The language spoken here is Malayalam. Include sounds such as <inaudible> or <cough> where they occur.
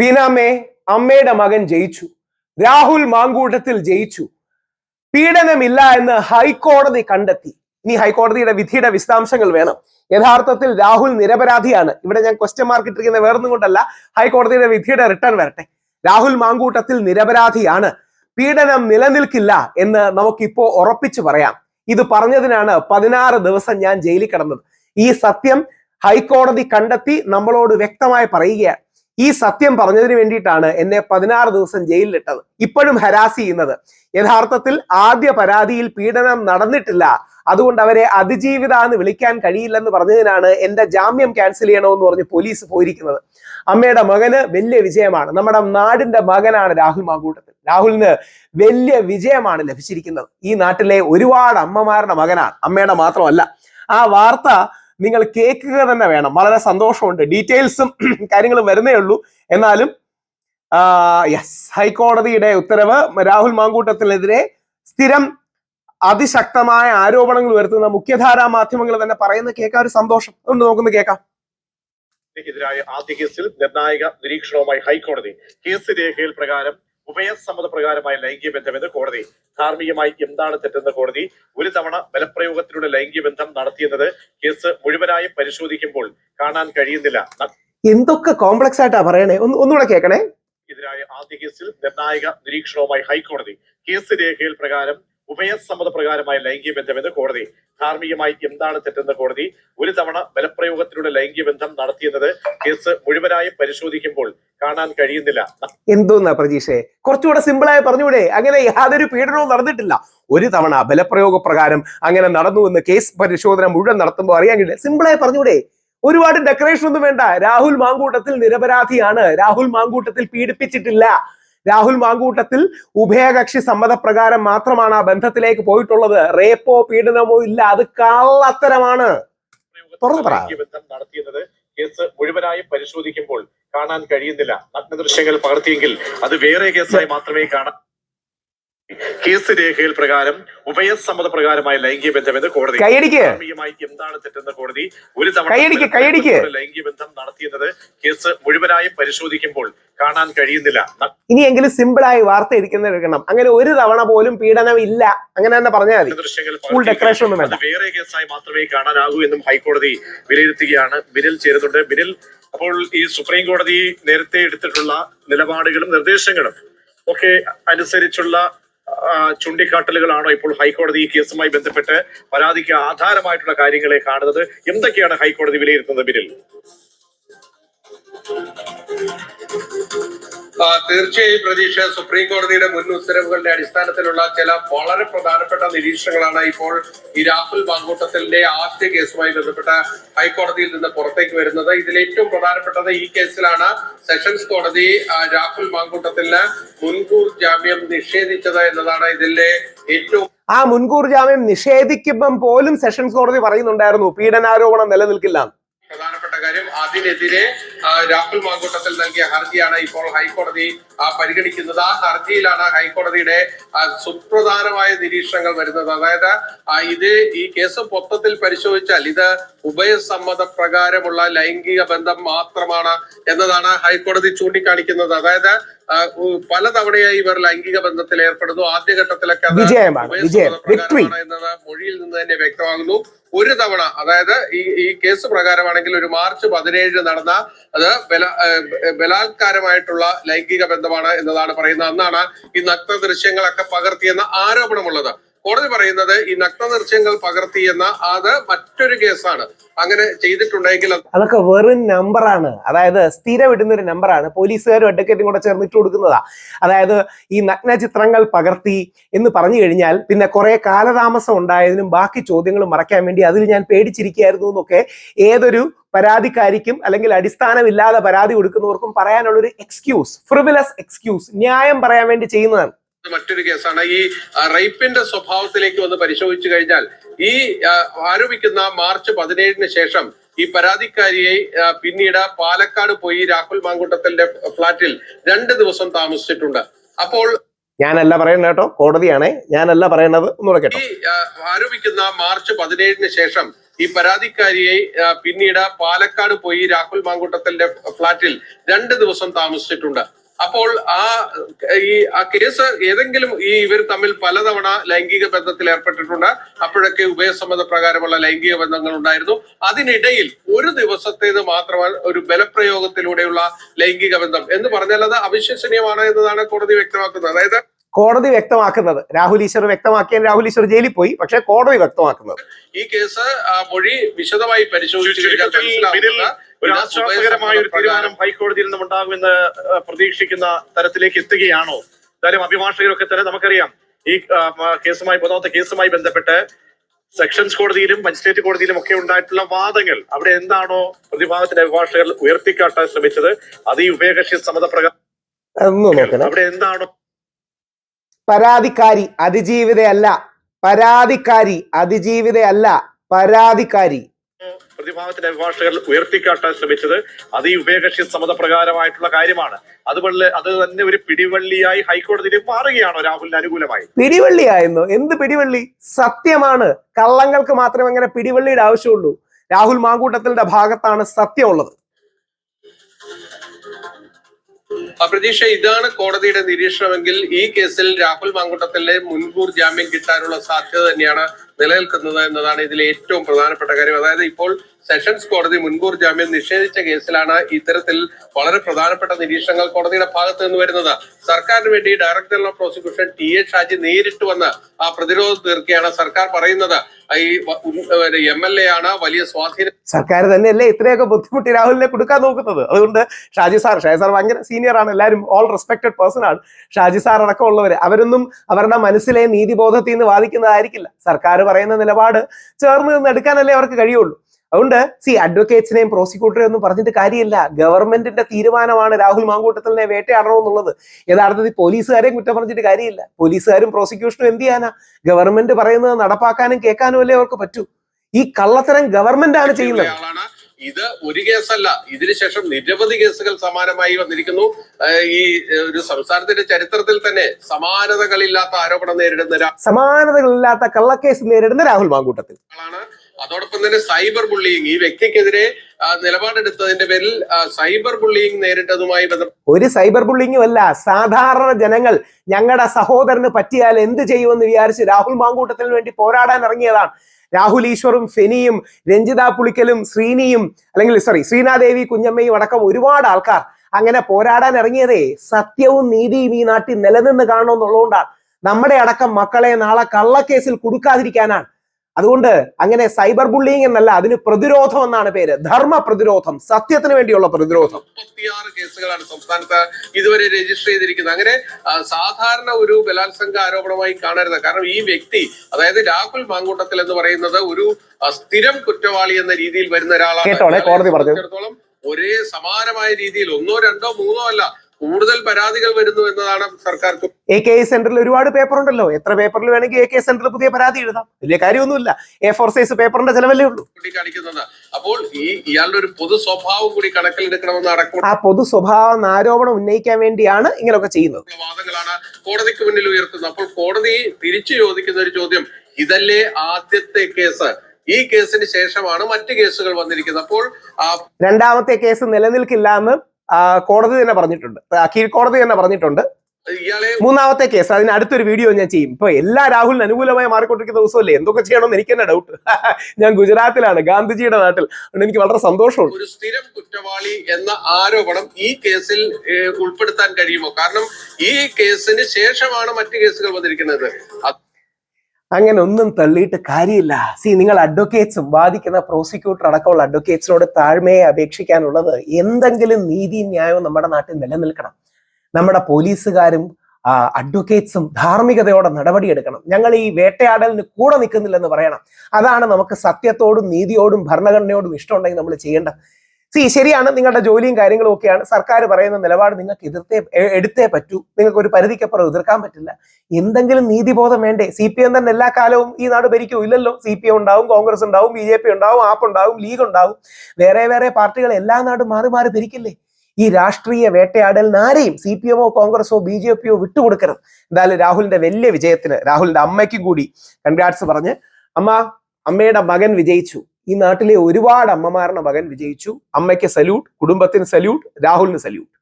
ബീനാമ്മേ അമ്മയുടെ മകൻ ജയിച്ചു. രാഹുൽ മാങ്കൂട്ടത്തിൽ ജയിച്ചു. പീഡനമില്ല എന്ന് ഹൈക്കോടതി കണ്ടെത്തി. ഇനി ഹൈക്കോടതിയുടെ വിധിയുടെ വിശദാംശങ്ങൾ വേണം. യഥാർത്ഥത്തിൽ രാഹുൽ നിരപരാധിയാണ്. ഇവിടെ ഞാൻ ക്വസ്റ്റ്യൻ മാർക്ക് ഇട്ടിരിക്കുന്ന വേറൊന്നും കൊണ്ടല്ല. ഹൈക്കോടതിയുടെ വിധിയുടെ റിട്ടേൺ വരട്ടെ. രാഹുൽ മാങ്കൂട്ടത്തിൽ നിരപരാധിയാണ്. പീഡനം നിലനിൽക്കില്ല എന്ന് നമുക്കിപ്പോ ഉറപ്പിച്ചു പറയാം. ഇത് പറഞ്ഞതിനാണ് പതിനാറ് ദിവസം ഞാൻ ജയിലിൽ കിടന്നത്. ഈ സത്യം ഹൈക്കോടതി കണ്ടെത്തി നമ്മളോട് വ്യക്തമായി പറയുകയാണ്. ഈ സത്യം പറഞ്ഞതിന് വേണ്ടിയിട്ടാണ് എന്നെ പതിനാറ് ദിവസം ജയിലിലിട്ടത്. ഇപ്പോഴും ഹരാസ് ചെയ്യുന്നത്. യഥാർത്ഥത്തിൽ ആദ്യ പരാതിയിൽ പീഡനം നടന്നിട്ടില്ല. അതുകൊണ്ട് അവരെ അതിജീവിത എന്ന് വിളിക്കാൻ കഴിയില്ലെന്ന് പറഞ്ഞതിനാണ് എന്റെ ജാമ്യം ക്യാൻസൽ ചെയ്യണമെന്ന് പറഞ്ഞ് പോലീസ് പോയിരിക്കുന്നത്. അമ്മയുടെ മകന് വലിയ വിജയമാണ്. നമ്മുടെ നാടിന്റെ മകനാണ് രാഹുൽ മാങ്കൂട്ടത്തിൽ. രാഹുലിന് വലിയ വിജയമാണ് ലഭിച്ചിരിക്കുന്നത്. ഈ നാട്ടിലെ ഒരുപാട് അമ്മമാരുടെ മകനാണ്. അമ്മയുടെ മാത്രമല്ല. ആ വാർത്ത നിങ്ങൾ കേൾക്കുക തന്നെ വേണം. വളരെ സന്തോഷമുണ്ട്. ഡീറ്റെയിൽസും <clears throat> കാര്യങ്ങളും വരുന്നേ ഉള്ളൂ. എന്നാലും യെസ് ഹൈക്കോടതിയുടെ ഉത്തരവ് രാഹുൽ മാങ്കൂട്ടത്തിനെതിരെ സ്ഥിരം അതിശക്തമായ ആരോപണങ്ങൾ വരുത്തുന്ന മുഖ്യധാരാ മാധ്യമങ്ങൾ തന്നെ പറയുന്ന കേൾക്കാൻ ഒരു സന്തോഷം. ഒന്ന് നോക്കുന്നു കേൾക്കാം. എതിരായ ആദ്യ കേസിൽ നിർണായക നിരീക്ഷണവുമായി ഹൈക്കോടതി കേസ് രേഖയിൽ പ്രകാരം ഉഭയസമ്മത പ്രകാരമായ ലൈംഗിക ബന്ധമെന്ന് കോടതി ധാർമ്മികമായി എന്താണ് തെറ്റെന്ന് കോടതി ഒരു തവണ ബലപ്രയോഗത്തിലൂടെ ലൈംഗിക ബന്ധം നടത്തിയെന്നത് കേസ് മുഴുവനായും പരിശോധിക്കുമ്പോൾ കാണാൻ കഴിയുന്നില്ല. എന്തൊക്കെ കോംപ്ലക്സ് ആയിട്ടാ പറയണേ? ഒന്ന് ഒന്നുകൂടെ കേൾക്കണേ. എതിരായ ആദ്യ കേസിൽ നിർണായക നിരീക്ഷണവുമായി ഹൈക്കോടതി കേസ് രേഖയിൽ പ്രകാരം ഉഭയസമ്മത പ്രകാരമായ ലൈംഗിക ബന്ധമെന്ന് കോടതി ധാർമ്മികമായി എന്താണ് തെറ്റെന്ന് കോടതി ഒരു തവണ ബലപ്രയോഗത്തിലൂടെ ലൈംഗിക ബന്ധം നടത്തിയെന്നത് കേസ് മുഴുവനായി പരിശോധിക്കുമ്പോൾ കാണാൻ കഴിയുന്നില്ല. എന്തോന്നാ പ്രതീക്ഷയെ കുറച്ചുകൂടെ സിമ്പിളായി പറഞ്ഞൂടെ അങ്ങനെ യാതൊരു പീഡനവും നടന്നിട്ടില്ല. ഒരു തവണ ബലപ്രയോഗ പ്രകാരം അങ്ങനെ നടന്നു എന്ന് കേസ് പരിശോധന മുഴുവൻ നടത്തുമ്പോൾ അറിയാൻ കഴിയില്ല. സിമ്പിളായി പറഞ്ഞൂടെ ഒരുപാട് ഡെക്കറേഷൻ ഒന്നും വേണ്ട. രാഹുൽ മാങ്കൂട്ടത്തിൽ നിരപരാധിയാണ്. രാഹുൽ മാങ്കൂട്ടത്തിൽ പീഡിപ്പിച്ചിട്ടില്ല. രാഹുൽ മാങ്കൂട്ടത്തിൽ ഉഭയകക്ഷി സമ്മതപ്രകാരം മാത്രമാണ് ആ ബന്ധത്തിലേക്ക് പോയിട്ടുള്ളത്. റേപ്പോ പീഡനമോ ഇല്ല. അത് കള്ളത്തരമാണ്. തുറന്നു പറ. നടത്തിയത് കേസ് മുഴുവനായും പരിശോധിക്കുമ്പോൾ കാണാൻ കഴിയുന്നില്ല. നഗ്നദൃശ്യങ്ങൾ പകർത്തിയെങ്കിൽ അത് വേറെ കേസായി മാത്രമേ കാണാൻ കേസ് രേഖയിൽ പ്രകാരം ഉഭയസമ്മത പ്രകാരമായ ലൈംഗിക ബന്ധമെന്ന് കോടതി ധാർമ്മികമായി എന്താണ് തെറ്റെന്ന് കോടതി ഒരു തവണ. ലൈംഗിക ബന്ധം നടത്തിയെന്നത് കേസ് മുഴുവനായും പരിശോധിക്കുമ്പോൾ കാണാൻ കഴിയുന്നില്ല. ഇനിയെങ്കിലും സിമ്പിളായി വാർത്ത ഇരിക്കുന്ന എടുക്കണം അങ്ങനെ ഒരു തവണ പോലും പീഡനം ഇല്ല. അങ്ങനെ തന്നെ പറഞ്ഞാൽ മതി. ഡെക്കറേഷൻ ഒന്നും വേണ്ട. വേറെ കേസായി മാത്രമേ കാണാനാകൂ എന്നും ഹൈക്കോടതി വിലയിരുത്തുകയാണ്. ബിനിൽ ചേരുന്നുണ്ട്. ബിനിൽ അപ്പോൾ ഈ സുപ്രീം കോടതി നേരത്തെ എടുത്തിട്ടുള്ള നിലപാടുകളും നിർദ്ദേശങ്ങളും ഒക്കെ അനുസരിച്ചുള്ള ചൂണ്ടിക്കാട്ടലുകളാണോ ഇപ്പോൾ ഹൈക്കോടതി ഈ കേസുമായി ബന്ധപ്പെട്ട് പരാതിക്ക് ആധാരമായിട്ടുള്ള കാര്യങ്ങളെ കാണുന്നത്? എന്തൊക്കെയാണ് ഹൈക്കോടതി വിലയിരുത്തുന്നത് ബിനിൽ തീർച്ചയായും പ്രതീക്ഷ സുപ്രീം കോടതിയുടെ മുൻ ഉത്തരവുകളുടെ അടിസ്ഥാനത്തിലുള്ള ചില വളരെ പ്രധാനപ്പെട്ട നിരീക്ഷണങ്ങളാണ് ഇപ്പോൾ ഈ രാഹുൽ മാങ്കൂട്ടത്തിന്റെ ആദ്യ കേസുമായി ബന്ധപ്പെട്ട ഹൈക്കോടതിയിൽ നിന്ന് പുറത്തേക്ക് വരുന്നത് ഇതിൽ ഏറ്റവും പ്രധാനപ്പെട്ടത് ഈ കേസിലാണ് സെഷൻസ് കോടതി രാഹുൽ മാങ്കൂട്ടത്തിന് മുൻകൂർ ജാമ്യം നിഷേധിച്ചത് എന്നതാണ് ഇതിലെ ഏറ്റവും ആ മുൻകൂർ ജാമ്യം നിഷേധിക്കുമ്പം പോലും സെഷൻസ് കോടതി പറയുന്നുണ്ടായിരുന്നു പീഡനാരോപണം നിലനിൽക്കില്ല. പ്രധാനപ്പെട്ട കാര്യം അതിനെതിരെ രാഹുൽ മാങ്കൂട്ടത്തിൽ നൽകിയ ഹർജിയാണ് ഇപ്പോൾ ഹൈക്കോടതി പരിഗണിക്കുന്നത്. ആ ഹർജിയിലാണ് ഹൈക്കോടതിയുടെ സുപ്രധാനമായ നിരീക്ഷണങ്ങൾ വരുന്നത്. അതായത് ഇത് ഈ കേസ് മൊത്തത്തിൽ പരിശോധിച്ചാൽ ഇത് ഉഭയസമ്മത പ്രകാരമുള്ള ലൈംഗിക ബന്ധം മാത്രമാണ് എന്നതാണ് ഹൈക്കോടതി ചൂണ്ടിക്കാണിക്കുന്നത്. അതായത് പലതവണയായി ഇവർ ലൈംഗിക ബന്ധത്തിൽ ഏർപ്പെടുന്നു. ആദ്യഘട്ടത്തിലൊക്കെ അത് എന്നത് മൊഴിയിൽ നിന്ന് തന്നെ വ്യക്തമാകുന്നു. ഒരു തവണ അതായത് ഈ ഈ കേസ് പ്രകാരമാണെങ്കിൽ ഒരു മാർച്ച് പതിനേഴിന് നടന്ന അത് ബല ബലാത്കാരമായിട്ടുള്ള ലൈംഗിക ബന്ധമാണ് എന്നതാണ് പറയുന്നത്. അന്നാണ് ഈ നഗ്ന ദൃശ്യങ്ങളൊക്കെ പകർത്തിയെന്ന ആരോപണമുള്ളത്. കോടതി പറയുന്നത് ഈ നഗ്ന പകർത്തി എന്ന അത് മറ്റൊരു കേസാണ്. അങ്ങനെ ചെയ്തിട്ടുണ്ടെങ്കിൽ അത് അതൊക്കെ വെറും നമ്പറാണ്. അതായത് സ്ഥിരം ഇടുന്ന ഒരു നമ്പറാണ്. പോലീസുകാരും അഡ്വക്കേറ്റും കൂടെ ചേർന്നിട്ട് കൊടുക്കുന്നതാ. അതായത് ഈ നഗ്ന ചിത്രങ്ങൾ പകർത്തി എന്ന് പറഞ്ഞു കഴിഞ്ഞാൽ പിന്നെ കുറെ കാലതാമസം ഉണ്ടായതിനും ബാക്കി ചോദ്യങ്ങൾ മറയ്ക്കാൻ വേണ്ടി അതിൽ ഞാൻ പേടിച്ചിരിക്കുകയായിരുന്നു എന്നൊക്കെ ഏതൊരു പരാതിക്കാരിക്കും അല്ലെങ്കിൽ അടിസ്ഥാനമില്ലാതെ പരാതി കൊടുക്കുന്നവർക്കും പറയാനുള്ളൊരു എക്സ്ക്യൂസ് ഫ്രിവിലസ് എക്സ്ക്യൂസ് ന്യായം പറയാൻ വേണ്ടി ചെയ്യുന്നതാണ്. മറ്റൊരു കേസാണ്. ഈ റേപ്പിന്റെ സ്വഭാവത്തിലേക്ക് വന്ന് പരിശോധിച്ചു കഴിഞ്ഞാൽ ഈ ആരോപിക്കുന്ന മാർച്ച് പതിനേഴിന് ശേഷം ഈ പരാതിക്കാരിയെ പിന്നീട് പാലക്കാട് പോയി രാഹുൽ മാങ്കൂട്ടത്തിന്റെ ഫ്ളാറ്റിൽ രണ്ട് ദിവസം താമസിച്ചിട്ടുണ്ട്. അപ്പോൾ ഞാനല്ല പറയുന്നത് കേട്ടോ കോടതിയാണേ. ഞാനല്ല പറയണത് ഒന്നുകൂടെ കേട്ടോ. ഈ ആരോപിക്കുന്ന മാർച്ച് പതിനേഴിന് ശേഷം ഈ പരാതിക്കാരിയെ പിന്നീട് പാലക്കാട് പോയി രാഹുൽ മാങ്കൂട്ടത്തിന്റെ ഫ്ളാറ്റിൽ രണ്ട് ദിവസം താമസിച്ചിട്ടുണ്ട്. അപ്പോൾ ആ ഈ ആ കേസ് ഏതെങ്കിലും ഈ ഇവർ തമ്മിൽ പലതവണ ലൈംഗിക ബന്ധത്തിൽ ഏർപ്പെട്ടിട്ടുണ്ട്. അപ്പോഴൊക്കെ ഉഭയസമ്മത പ്രകാരമുള്ള ലൈംഗിക ബന്ധങ്ങൾ ഉണ്ടായിരുന്നു. അതിനിടയിൽ ഒരു ദിവസത്തേത് മാത്രമാണ് ഒരു ബലപ്രയോഗത്തിലൂടെയുള്ള ലൈംഗിക ബന്ധം എന്ന് പറഞ്ഞാൽ അത് അവിശ്വസനീയമാണ് എന്നതാണ് കോടതി വ്യക്തമാക്കുന്നത്. അതായത് കോടതി വ്യക്തമാക്കുന്നത്. രാഹുൽ ഈശ്വർ വ്യക്തമാക്കിയാൽ രാഹുൽ ഈശ്വർ ജയിലിൽ പോയി. പക്ഷെ കോടതി വ്യക്തമാക്കുന്നത്. ഈ കേസ് ആ, മൊഴി വിശദമായി പരിശോധിച്ചു കഴിഞ്ഞാൽ ചുരുക്കത്തിൽ ബിനിൽ മനസ്സിലാവുന്നത് ഒരു തീരുമാനം ഹൈക്കോടതിയിൽ നിന്നും ഉണ്ടാകുമെന്ന് പ്രതീക്ഷിക്കുന്ന തരത്തിലേക്ക് എത്തുകയാണോ? എന്തായാലും അഭിഭാഷകരൊക്കെ തന്നെ നമുക്കറിയാം. ഈ കേസുമായി മൂന്നാമത്തെ കേസുമായി ബന്ധപ്പെട്ട് സെക്ഷൻസ് കോടതിയിലും മജിസ്ട്രേറ്റ് കോടതിയിലും ഒക്കെ ഉണ്ടായിട്ടുള്ള വാദങ്ങൾ അവിടെ എന്താണോ പ്രതിഭാഗത്തിന്റെ അഭിഭാഷകർ ഉയർത്തിക്കാട്ടാൻ ശ്രമിച്ചത്. അത് ഈ ഉഭയകക്ഷി സമ്മത പ്രകാരം അവിടെ എന്താണോ പരാതിക്കാരി അതിജീവിതയല്ല. പരാതിക്കാരി അതിജീവിതയല്ല. പരാതിക്കാരി. പ്രതിഭാഗത്തിന്റെ അഭിഭാഷകർ ഉയർത്തിക്കാട്ടാൻ ശ്രമിച്ചത് അത് ഈ ഉഭയകക്ഷി സമ്മതപ്രകാരമായിട്ടുള്ള കാര്യമാണ്. അതുപോലെ അത് തന്നെ ഒരു പിടിവള്ളിയായി ഹൈക്കോടതിയിൽ മാറുകയാണോ രാഹുലിന് അനുകൂലമായി. പിടിവള്ളിയായിരുന്നു. എന്ത് പിടിവള്ളി? സത്യമാണ്. കള്ളങ്ങൾക്ക് മാത്രമേ അങ്ങനെ പിടിവള്ളിയുടെ ആവശ്യമുള്ളൂ. രാഹുൽ മാങ്കൂട്ടത്തിന്റെ ഭാഗത്താണ് സത്യമുള്ളത്. പ്രതീക്ഷ ഇതാണ് കോടതിയുടെ നിരീക്ഷണമെങ്കിൽ ഈ കേസിൽ രാഹുൽ മാങ്കുട്ടത്തിലെ മുൻകൂർ ജാമ്യം കിട്ടാനുള്ള സാധ്യത തന്നെയാണ് നിലനിൽക്കുന്നത് എന്നതാണ് ഇതിലെ ഏറ്റവും പ്രധാനപ്പെട്ട കാര്യം. അതായത് ഇപ്പോൾ സെഷൻസ് കോടതി മുൻകൂർ ജാമ്യം നിഷേധിച്ച കേസിലാണ് ഇത്തരത്തിൽ വളരെ പ്രധാനപ്പെട്ട നിരീക്ഷണങ്ങൾ കോടതിയുടെ ഭാഗത്ത് നിന്ന് വരുന്നത്. സർക്കാരിന് വേണ്ടി director general of prosecution T A Shaji നേരിട്ട് വന്ന് ആ പ്രതിരോധം തീർക്കുകയാണ് സർക്കാർ പറയുന്നത്. ഈ എം എൽ എ ആണ് വലിയ സ്വാധീനം. സർക്കാർ തന്നെയല്ലേ ഇത്രയൊക്കെ ബുദ്ധിമുട്ടി രാഹുലിനെ കൊടുക്കാൻ നോക്കുന്നത്. അതുകൊണ്ട് ഷാജി സാർ ഷാജി സാർ ഭയങ്കര സീനിയർ ആണ്. എല്ലാവരും ഓൾ റെസ്പെക്ടഡ് പേഴ്സൺ ആണ്. ഷാജി സാർ അടക്കമുള്ളവര്. അവരൊന്നും അവരുടെ മനസ്സിലെ നീതിബോധത്തിൽ നിന്ന് വാദിക്കുന്നതായിരിക്കില്ല. സർക്കാർ പറയുന്ന നിലപാട് ചേർന്ന് നിന്ന് എടുക്കാനല്ലേ അവർക്ക് കഴിയുള്ളൂ. അതുകൊണ്ട് സി അഡ്വക്കേറ്റ്സിനെയും പ്രോസിക്യൂട്ടറെയും ഒന്നും പറഞ്ഞിട്ട് കാര്യമില്ല. ഗവൺമെന്റിന്റെ തീരുമാനമാണ് രാഹുൽ മാങ്കൂട്ടത്തിനെ വേട്ടയാടണമെന്നുള്ളത്. യഥാർത്ഥത്തിൽ പോലീസുകാരെയും കുറ്റം പറഞ്ഞിട്ട് കാര്യമില്ല. പോലീസുകാരും പ്രോസിക്യൂഷനും എന്ത് ചെയ്യാനാ? ഗവൺമെന്റ് പറയുന്നത് നടപ്പാക്കാനും കേൾക്കാനും അല്ലേ അവർക്ക് പറ്റൂ? ഈ കള്ളത്തരം ഗവൺമെന്റ് ആണ് ചെയ്യുന്നത്. ഇത് ഒരു കേസല്ല. ഇതിനുശേഷം നിരവധി കേസുകൾ സമാനമായി വന്നിരിക്കുന്നു. ഈ ഒരു സംസ്ഥാനത്തിന്റെ ചരിത്രത്തിൽ തന്നെ സമാനതകളില്ലാത്ത ആരോപണം നേരിടുന്ന സമാനതകളില്ലാത്ത കള്ളക്കേസ് നേരിടുന്ന രാഹുൽ മാങ്കൂട്ടത്തിൽ. അതോടൊപ്പം തന്നെ സൈബർ ബുള്ളിയിങ് ഈ വ്യക്തിക്കെതിരെ നിലപാടെടുത്തതിന്റെ പേരിൽ സൈബർ ബുള്ളിയിങ് നേരിട്ടതുമായി ഒരു സൈബർ ബുള്ളിങ്ങും അല്ല സാധാരണ ജനങ്ങൾ ഞങ്ങളുടെ സഹോദരന് പറ്റിയാൽ എന്ത് ചെയ്യുമെന്ന് വിചാരിച്ച് രാഹുൽ മാങ്കൂട്ടത്തിന് വേണ്ടി പോരാടാൻ ഇറങ്ങിയതാണ്. രാഹുൽ ഈശ്വറും ഫെനിയും രഞ്ജിത പുളിക്കലും ശ്രീനിയും അല്ലെങ്കിൽ സോറി ശ്രീനാദേവി കുഞ്ഞമ്മയും അടക്കം ഒരുപാട് ആൾക്കാർ അങ്ങനെ പോരാടാൻ ഇറങ്ങിയതേ സത്യവും നീതിയും ഈ നാട്ടിൽ നിലനിന്ന് കാണണമെന്നുള്ളതുകൊണ്ടാണ്. നമ്മുടെ അടക്കം മക്കളെ നാളെ കള്ളക്കേസിൽ കൊടുക്കാതിരിക്കാനാണ്. അതുകൊണ്ട് അങ്ങനെ സൈബർ ബുള്ളിങ് എന്നല്ല അതിന് പ്രതിരോധം എന്നാണ് പേര്. ധർമ്മ പ്രതിരോധം സത്യത്തിന് വേണ്ടിയുള്ള പ്രതിരോധം. മുപ്പത്തിയാറ് കേസുകളാണ് സംസ്ഥാനത്ത് ഇതുവരെ രജിസ്റ്റർ ചെയ്തിരിക്കുന്നത്. അങ്ങനെ സാധാരണ ഒരു ബലാത്സംഗ ആരോപണമായി കാണരുത്. കാരണം ഈ വ്യക്തി അതായത് രാഹുൽ മാങ്കൂട്ടത്തിൽ എന്ന് പറയുന്നത് ഒരു സ്ഥിരം കുറ്റവാളി എന്ന രീതിയിൽ വരുന്ന ഒരാളാണ്. കേട്ടോളെ, കോടതി പറഞ്ഞു. ഒരേ സമാനമായ രീതിയിൽ ഒന്നോ രണ്ടോ മൂന്നോ അല്ല കൂടുതൽ പരാതികൾ വരുന്നു എന്നതാണ് സർക്കാർ എ കെ സെന്ററിൽ ഒരുപാട് പേപ്പർ ഉണ്ടല്ലോ എത്ര പേപ്പറിൽ വേണമെങ്കിൽ എ കെ സെന്ററിൽ പുതിയ പരാതി എഴുതാം. വലിയ കാര്യമൊന്നുമില്ല. എ ഫോർ സൈസ് പേപ്പറിന്റെ ചെലവല്ലേ ഉള്ളൂ. കാണിക്കുന്നത് അപ്പോൾ ഈ ഇയാളുടെ ഒരു പൊതു സ്വഭാവം കൂടി കണക്കിലെടുക്കണമെന്ന് അടക്കം ആ പൊതു സ്വഭാവം ആരോപണം ഉന്നയിക്കാൻ വേണ്ടിയാണ് ഇങ്ങനെയൊക്കെ ചെയ്യുന്നത്. വാദങ്ങളാണ് കോടതിക്ക് മുന്നിൽ ഉയർത്തുന്നത്. അപ്പോൾ കോടതി തിരിച്ചു ചോദിക്കുന്ന ഒരു ചോദ്യം ഇതല്ലേ ആദ്യത്തെ കേസ്? ഈ കേസിന് ശേഷമാണ് മറ്റ് കേസുകൾ വന്നിരിക്കുന്നത്. അപ്പോൾ രണ്ടാമത്തെ കേസ് നിലനിൽക്കില്ല എന്ന് കോടതി തന്നെ പറഞ്ഞിട്ടുണ്ട്. കീഴ്ക്കോടതി തന്നെ പറഞ്ഞിട്ടുണ്ട്. മൂന്നാമത്തെ കേസ് അതിന് അടുത്തൊരു വീഡിയോ ഞാൻ ചെയ്യും. ഇപ്പൊ എല്ലാ രാഹുലിന് അനുകൂലമായി മാറിക്കൊണ്ടിരിക്കുന്ന ദിവസമല്ലേ എന്തൊക്കെ ചെയ്യണമെന്ന് എനിക്ക് തന്നെ ഡൗട്ട് <laughs> ഞാൻ ഗുജറാത്തിലാണ് ഗാന്ധിജിയുടെ നാട്ടിൽ. അതുകൊണ്ട് എനിക്ക് വളരെ സന്തോഷമുണ്ട്. ഒരു സ്ഥിരം കുറ്റവാളി എന്ന ആരോപണം ഈ കേസിൽ ഉൾപ്പെടുത്താൻ കഴിയുമോ? കാരണം ഈ കേസിന് ശേഷമാണ് മറ്റു കേസുകൾ വന്നിരിക്കുന്നത്. അങ്ങനെ ഒന്നും തള്ളിയിട്ട് കാര്യമില്ല. സി നിങ്ങൾ അഡ്വക്കേറ്റ്സും വാദിക്കുന്ന പ്രോസിക്യൂട്ടർ അടക്കമുള്ള അഡ്വക്കേറ്റ്സിനോട് താഴ്മയെ അപേക്ഷിക്കാനുള്ളത് എന്തെങ്കിലും നീതി ന്യായവും നമ്മുടെ നാട്ടിൽ നിലനിൽക്കണം. നമ്മുടെ പോലീസുകാരും അഡ്വക്കേറ്റ്സും ധാർമ്മികതയോടെ നടപടിയെടുക്കണം. ഞങ്ങൾ ഈ വേട്ടയാടലിന് കൂടെ നിൽക്കുന്നില്ലെന്ന് പറയണം. അതാണ് നമുക്ക് സത്യത്തോടും നീതിയോടും ഭരണഘടനയോടും ഇഷ്ടമുണ്ടെങ്കിൽ നമ്മൾ ചെയ്യേണ്ടത്. സി ശരിയാണ് നിങ്ങളുടെ ജോലിയും കാര്യങ്ങളും ഒക്കെയാണ്. സർക്കാർ പറയുന്ന നിലപാട് നിങ്ങൾക്ക് എതിർത്തേ എടുത്തേ പറ്റൂ. നിങ്ങൾക്ക് ഒരു പരിധിക്കപ്പുറം എതിർക്കാൻ പറ്റില്ല. എന്തെങ്കിലും നീതിബോധം വേണ്ടേ? സി പി എം തന്നെ എല്ലാ കാലവും ഈ നാട് ഭരിക്കൂ ഇല്ലല്ലോ? സി പി എം ഉണ്ടാവും കോൺഗ്രസ് ഉണ്ടാവും ബി ജെ പി ഉണ്ടാവും ആപ്പ് ഉണ്ടാവും ലീഗ് ഉണ്ടാവും. വേറെ വേറെ പാർട്ടികൾ എല്ലാ നാടും മാറി മാറി ഭരിക്കില്ലേ? ഈ രാഷ്ട്രീയ വേട്ടയാടലിന് ആരെയും സി പി എമ്മോ കോൺഗ്രസോ ബി ജെ പിയോ വിട്ടുകൊടുക്കരുത്. എന്തായാലും രാഹുലിന്റെ വലിയ വിജയത്തിന് രാഹുലിന്റെ അമ്മയ്ക്കും കൂടി കൺഗ്രാറ്റ്സ് പറഞ്ഞ് അമ്മ അമ്മയുടെ മകൻ വിജയിച്ചു. ഈ നാട്ടിലെ ഒരുപാട് അമ്മമാരുടെ മകൻ വിജയിച്ചു. അമ്മയ്ക്ക് സല്യൂട്ട് കുടുംബത്തിന് സല്യൂട്ട് രാഹുലിന് സല്യൂട്ട്.